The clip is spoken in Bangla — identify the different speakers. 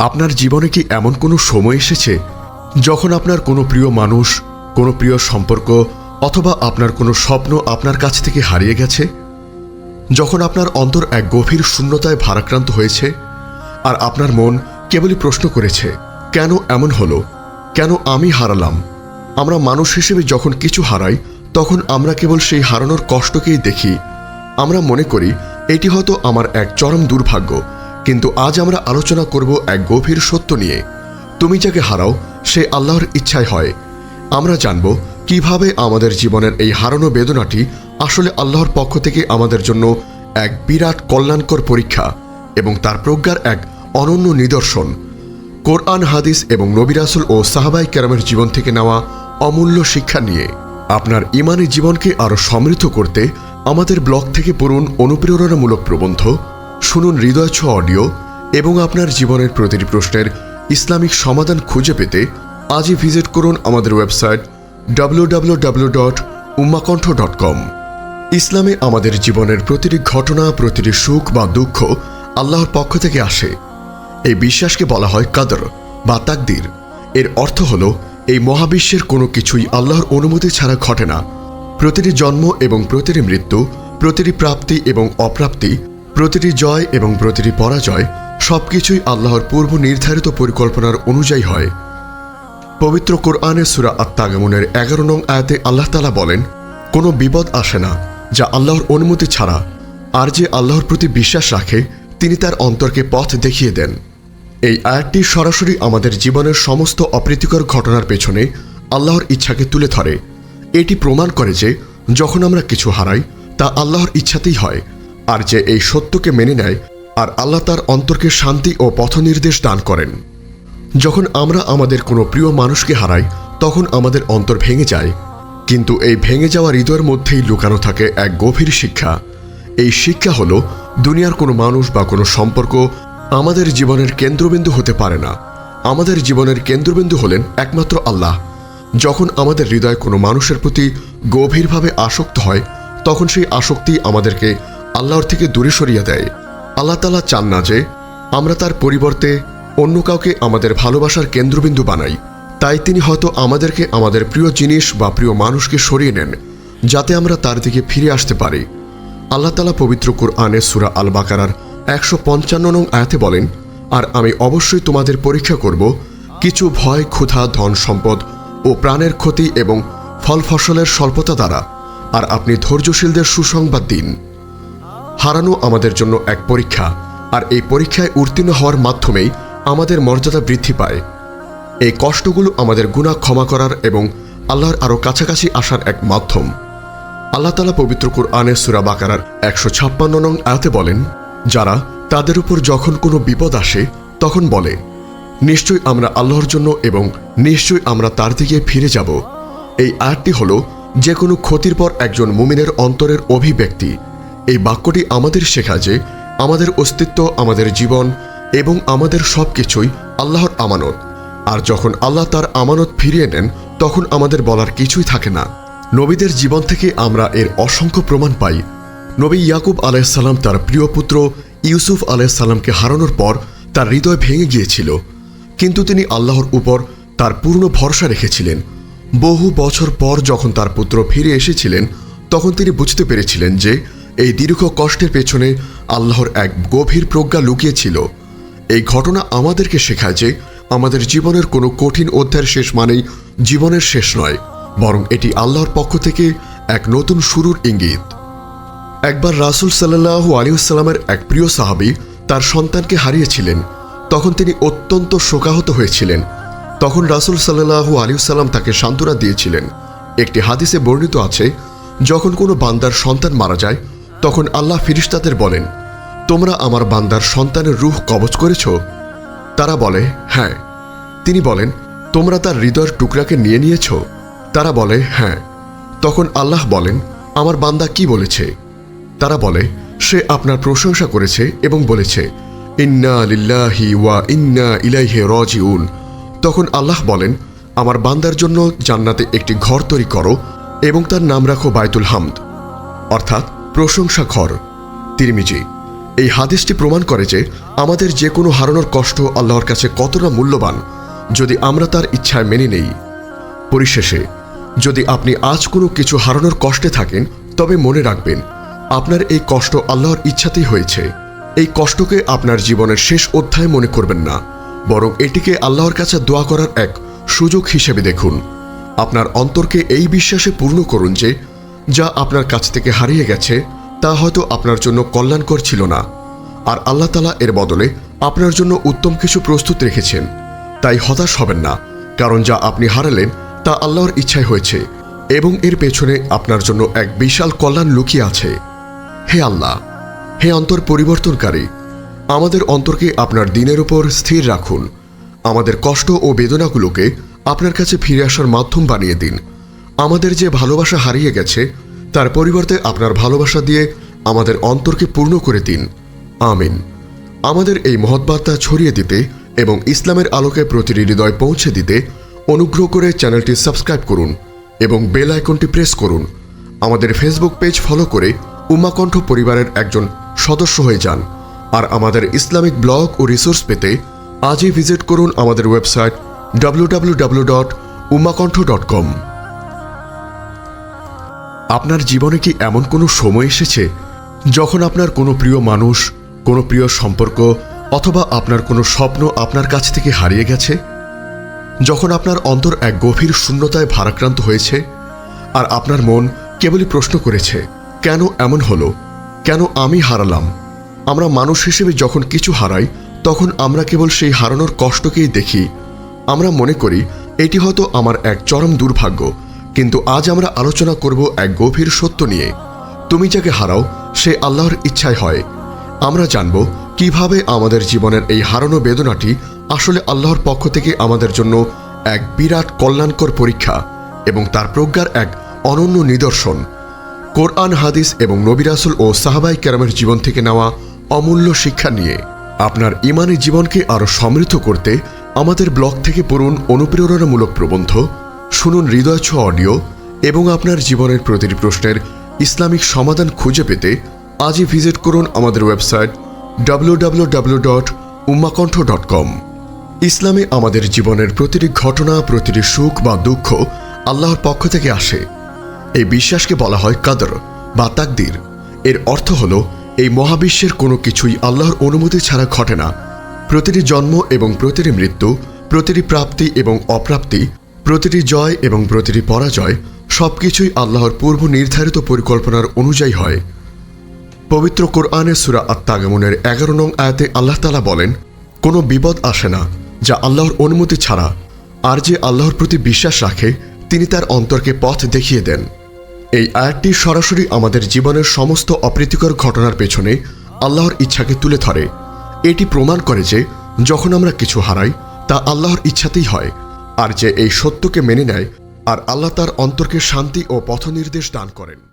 Speaker 1: আপনার জীবনে কি এমন কোনো সময় এসেছে যখন আপনার কোনো প্রিয় মানুষ, কোনো প্রিয় সম্পর্ক অথবা আপনার কোনো স্বপ্ন আপনার কাছ থেকে হারিয়ে গেছে? যখন আপনার অন্তর এক গভীর শূন্যতায় ভারাক্রান্ত হয়েছে আর আপনার মন কেবলই প্রশ্ন করেছে, কেন এমন হলো? কেন আমি হারালাম? আমরা মানুষ হিসেবে যখন কিছু হারাই, তখন আমরা কেবল সেই হারানোর কষ্টকেই দেখি। আমরা মনে করি, এটি হয়তো আমার এক চরম দুর্ভাগ্য। কিন্তু আজ আমরা আলোচনা করব এক গভীর সত্য নিয়ে। তুমি যাকে হারাও, সে আল্লাহর ইচ্ছায় হয়। আমরা জানব কীভাবে আমাদের জীবনের এই হারানো বেদনাটি আসলে আল্লাহর পক্ষ থেকে আমাদের জন্য এক বিরাট কল্যাণকর পরীক্ষা এবং তার প্রজ্ঞার এক অনন্য নিদর্শন। কোরআন, হাদিস এবং নবিরাসুল ও সাহাবাই ক্যারামের জীবন থেকে নেওয়া অমূল্য শিক্ষা নিয়ে। আপনার ইমানি জীবনকে আরও সমৃদ্ধ করতে আমাদের ব্লগ থেকে পড়ুন অনুপ্রেরণামূলক প্রবন্ধ শুনুন হৃদয় ছ অডিও এবং আপনার জীবনের প্রতিটি প্রশ্নের ইসলামিক সমাধান খুঁজে পেতে আজই ভিজিট করুন আমাদের ওয়েবসাইট www.ummakantha.com ইসলামে আমাদের জীবনের প্রতিটি ঘটনা, প্রতিটি সুখ বা দুঃখ আল্লাহর পক্ষ থেকে আসে। এই বিশ্বাসকে বলা হয় কাদর বা তাকদির। এর অর্থ হল, এই মহাবিশ্বের কোনো কিছুই আল্লাহর অনুমতি ছাড়া ঘটে না। প্রতিটি জন্ম এবং প্রতিটি মৃত্যু, প্রতিটি প্রাপ্তি এবং অপ্রাপ্তি প্রতিটি জয় এবং প্রতিটি পরাজয় সবকিছুই আল্লাহর পূর্ব নির্ধারিত পরিকল্পনার অনুযায়ী হয়। পবিত্র কোরআনে সুরা আত্মাগমনের এগারো নং আয়াতে আল্লাহ তালা বলেন, কোনো বিপদ আসে না যা আল্লাহর অনুমতি ছাড়া, আর যে আল্লাহর প্রতি বিশ্বাস রাখে, তিনি তার অন্তরকে পথ দেখিয়ে দেন। এই আয়াতটি সরাসরি আমাদের জীবনের সমস্ত অপ্রীতিকর ঘটনার পেছনে আল্লাহর ইচ্ছাকে তুলে ধরে। এটি প্রমাণ করে যে, যখন আমরা কিছু হারাই, তা আল্লাহর ইচ্ছাতেই হয়। আর যে এই সত্যকে মেনে নেয় আর আল্লাহ তার অন্তরকে শান্তি ও পথনির্দেশ দান করেন। যখন আমরা আমাদের কোনো প্রিয় মানুষকে হারাই, তখন আমাদের অন্তর ভেঙে যায়। কিন্তু এই ভেঙে যাওয়া হৃদয়ের মধ্যেই লুকানো থাকে এক গভীর শিক্ষা। এই শিক্ষা হলো, দুনিয়ার কোনো মানুষ বা কোনো সম্পর্ক আমাদের জীবনের কেন্দ্রবিন্দু হতে পারে না। আমাদের জীবনের কেন্দ্রবিন্দু হলেন একমাত্র আল্লাহ। যখন আমাদের হৃদয় কোনো মানুষের প্রতি গভীরভাবে আসক্ত হয়, তখন সেই আসক্তি আমাদেরকে আল্লাহর থেকে দূরে সরিয়ে দেয়। আল্লাহ তালা চান না যে আমরা তার পরিবর্তে অন্য কাউকে আমাদের ভালোবাসার কেন্দ্রবিন্দু বানাই। তাই তিনি হয়তো আমাদেরকে আমাদের প্রিয় জিনিস বা প্রিয় মানুষকে সরিয়ে নেন, যাতে আমরা তার দিকে ফিরে আসতে পারি। আল্লাহ তালা পবিত্র কুরআনে সুরা আল বাকারার একশো পঞ্চান্ন নং আয়াতে বলেন, আর আমি অবশ্যই তোমাদের পরীক্ষা করব কিছু ভয়, ক্ষুধা, ধন সম্পদ ও প্রাণের ক্ষতি এবং ফল ফসলের স্বল্পতা দ্বারা, আর আপনি ধৈর্যশীলদের সুসংবাদ দিন। হারানো আমাদের জন্য এক পরীক্ষা, আর এই পরীক্ষায় উত্তীর্ণ হওয়ার মাধ্যমেই আমাদের মর্যাদা বৃদ্ধি পায়। এই কষ্টগুলো আমাদের গুণা ক্ষমা করার এবং আল্লাহর আরও কাছাকাছি আসার এক মাধ্যম। আল্লাহ তালা পবিত্র কুরআনে সুরা বাকারার একশো ছাপ্পান্ন নং আয়াতে বলেন, যারা তাদের উপর যখন কোনো বিপদ আসে, তখন বলে, নিশ্চয়ই আমরা আল্লাহর জন্য এবং নিশ্চয়ই আমরা তার দিকে ফিরে যাব। এই আয়াতটি হল যে কোনো ক্ষতির পর একজন মুমিনের অন্তরের অভিব্যক্তি। এই বাক্যটি আমাদের শেখা যে আমাদের অস্তিত্ব, আমাদের জীবন এবং আমাদের সব কিছুই আল্লাহর আমানত। আর যখন আল্লাহ তার আমানত ফিরিয়ে নেন, তখন আমাদের বলার কিছুই থাকে না। নবীদের জীবন থেকে আমরা এর অসংখ্য প্রমাণ পাই। নবী ইয়াকুব আলাইসাল্লাম তার প্রিয় পুত্র ইউসুফ আলাইসাল্লামকে হারানোর পর তার হৃদয় ভেঙে গিয়েছিল। কিন্তু তিনি আল্লাহর উপর তার পূর্ণ ভরসা রেখেছিলেন। বহু বছর পর যখন তার পুত্র ফিরে এসেছিলেন, তখন তিনি বুঝতে পেরেছিলেন যে এই দীর্ঘ কষ্টের পেছনে আল্লাহর এক গভীর প্রজ্ঞা লুকিয়েছিল। এই ঘটনা আমাদেরকে শেখায় যে আমাদের জীবনের কোনো কঠিন অধ্যায়ের শেষ মানেই জীবনের শেষ নয়, বরং এটি আল্লাহর পক্ষ থেকে এক নতুন শুরুর ইঙ্গিত। একবার রাসুল সাল্লাহ আলিউসাল্লামের এক প্রিয় সাহাবি তার সন্তানকে হারিয়েছিলেন। তখন তিনি অত্যন্ত শোকাহত হয়েছিলেন। তখন রাসুল সাল্লাহু আলিউসাল্লাম তাকে সান্ত্বনা দিয়েছিলেন। একটি হাদিসে বর্ণিত আছে, যখন কোনো বান্দার সন্তান মারা যায় তখন আল্লাহ ফিরিস্তাদের বলেন, তোমরা আমার বান্দার সন্তানের রূহ কবচ করেছ? তারা বলে হ্যাঁ। তিনি বলেন, তোমরা তার হৃদয়ের টুকরাকে নিয়ে নিয়েছ? তারা বলে হ্যাঁ। তখন আল্লাহ বলেন, আমার বান্দা কি বলেছে? তারা বলে, সে আপনার প্রশংসা করেছে এবং বলেছে, ইন্না লিল্লাহি ওয়া ইন্না ইলাইহে রাজিউন। তখন আল্লাহ বলেন, আমার বান্দার জন্য জান্নাতে একটি ঘর তৈরি করো এবং তার নাম রাখো বাইতুল হামদ। অর্থাৎ প্রশংসা ঘর। তিরমিজি, এই হাদিসটি প্রমাণ করে যে আমাদের যে কোনো হারানোর কষ্ট আল্লাহর কাছে কতটা মূল্যবান যদি আমরা তার ইচ্ছায় মেনে নেই। পরিশেষে, যদি আপনি আজ কোনো কিছু হারানোর কষ্টে থাকেন, তবে মনে রাখবেন, আপনার এই কষ্ট আল্লাহর ইচ্ছাতেই হয়েছে। এই কষ্টকে আপনার জীবনের শেষ অধ্যায় মনে করবেন না, বরং এটিকে আল্লাহর কাছে দোয়া করার এক সুযোগ হিসেবে দেখুন। আপনার অন্তরকে এই বিশ্বাসে পূর্ণ করুন যে যা আপনার কাছ থেকে হারিয়ে গেছে, তা হয়তো আপনার জন্য কল্যাণকর ছিল না। আর আল্লাহ তালা এর বদলে আপনার জন্য উত্তম কিছু প্রস্তুত রেখেছেন। তাই হতাশ হবেন না, কারণ যা আপনি হারালেন, তা আল্লাহর ইচ্ছায় হয়েছে, এবং এর পেছনে আপনার জন্য এক বিশাল কল্যাণ লুকিয়ে আছে। হে আল্লাহ, হে অন্তর পরিবর্তনকারী, আমাদের অন্তরকে আপনার দিনের উপর স্থির রাখুন। আমাদের কষ্ট ও বেদনাগুলোকে আপনার কাছে ফিরে আসার মাধ্যম বানিয়ে দিন। আমাদের যে ভালোবাসা হারিয়ে গেছে, তার পরিবর্তে আপনার ভালোবাসা দিয়ে আমাদের অন্তরকে পূর্ণ করে দিন। আমিন। আমাদের এই মহৎবার্তা ছড়িয়ে দিতে এবং ইসলামের আলোকে প্রতিটি হৃদয় পৌঁছে দিতে অনুগ্রহ করে চ্যানেলটি সাবস্ক্রাইব করুন এবং বেল আইকনটি প্রেস করুন। আমাদের ফেসবুক পেজ ফলো করে উমাকণ্ঠ পরিবারের একজন সদস্য হয়ে যান আর আমাদের ইসলামিক ব্লগ ও রিসোর্স পেতে আজই ভিজিট করুন আমাদের website W dot Umakantha dot com আপনার জীবনে কি এমন কোনো সময় এসেছে যখন আপনার কোনো প্রিয় মানুষ, কোনো প্রিয় সম্পর্ক অথবা আপনার কোনো স্বপ্ন আপনার কাছ থেকে হারিয়ে গেছে? যখন আপনার অন্তর এক গভীর শূন্যতায় ভারাক্রান্ত হয়েছে আর আপনার মন কেবলই প্রশ্ন করেছে, কেন এমন হলো? কেন আমি হারালাম? আমরা মানুষ হিসেবে যখন কিছু হারাই, তখন আমরা কেবল সেই হারানোর কষ্টকেই দেখি। আমরা মনে করি, এটি হয়তো আমার এক চরম দুর্ভাগ্য। কিন্তু আজ আমরা আলোচনা করব এক গভীর সত্য নিয়ে। তুমি যাকে হারাও, সে আল্লাহর ইচ্ছায় হয়। আমরা জানব কীভাবে আমাদের জীবনের এই হারানো বেদনাটি আসলে আল্লাহর পক্ষ থেকে আমাদের জন্য এক বিরাট কল্যাণকর পরীক্ষা এবং তার প্রজ্ঞার এক অনন্য নিদর্শন। কোরআন, হাদিস এবং নবিরাসুল ও সাহাবাই ক্যারামের জীবন থেকে নেওয়া অমূল্য শিক্ষা নিয়ে। আপনার ইমানি জীবনকে আরও সমৃদ্ধ করতে আমাদের ব্লগ থেকে পড়ুন অনুপ্রেরণামূলক প্রবন্ধ শুনুন হৃদয় ছোঁয়া অডিও এবং আপনার জীবনের প্রতিটি প্রশ্নের ইসলামিক সমাধান খুঁজে পেতে আজই ভিজিট করুন আমাদের website W dot dot com ইসলামে আমাদের জীবনের প্রতিটি ঘটনা, প্রতিটি সুখ বা দুঃখ আল্লাহর পক্ষ থেকে আসে। এই বিশ্বাসকে বলা হয় কাদর বা তাকদির। এর অর্থ হল, এই মহাবিশ্বের কোনো কিছুই আল্লাহর অনুমতি ছাড়া ঘটে না। প্রতিটি জন্ম এবং প্রতিটি মৃত্যু, প্রতিটি প্রাপ্তি এবং অপ্রাপ্তি প্রতিটি জয় এবং প্রতিটি পরাজয় সবকিছুই আল্লাহর পূর্ব নির্ধারিত পরিকল্পনার অনুযায়ী হয়। পবিত্র কোরআনে সুরা আত্মাগমনের এগারো নং আয়াতে আল্লাহ তালা বলেন, কোনো বিপদ আসে না যা আল্লাহর অনুমতি ছাড়া, আর যে আল্লাহর প্রতি বিশ্বাস রাখে, তিনি তার অন্তরকে পথ দেখিয়ে দেন। এই আয়াতটি সরাসরি আমাদের জীবনের সমস্ত অপ্রীতিকর ঘটনার পেছনে আল্লাহর ইচ্ছাকে তুলে ধরে। এটি প্রমাণ করে যে, যখন আমরা কিছু হারাই, তা আল্লাহর ইচ্ছাতেই হয়। আর যে এই সত্যকে মেনে নেয়, আর আল্লাহ তার অন্তরকে শান্তি ও পথনির্দেশ দান করেন।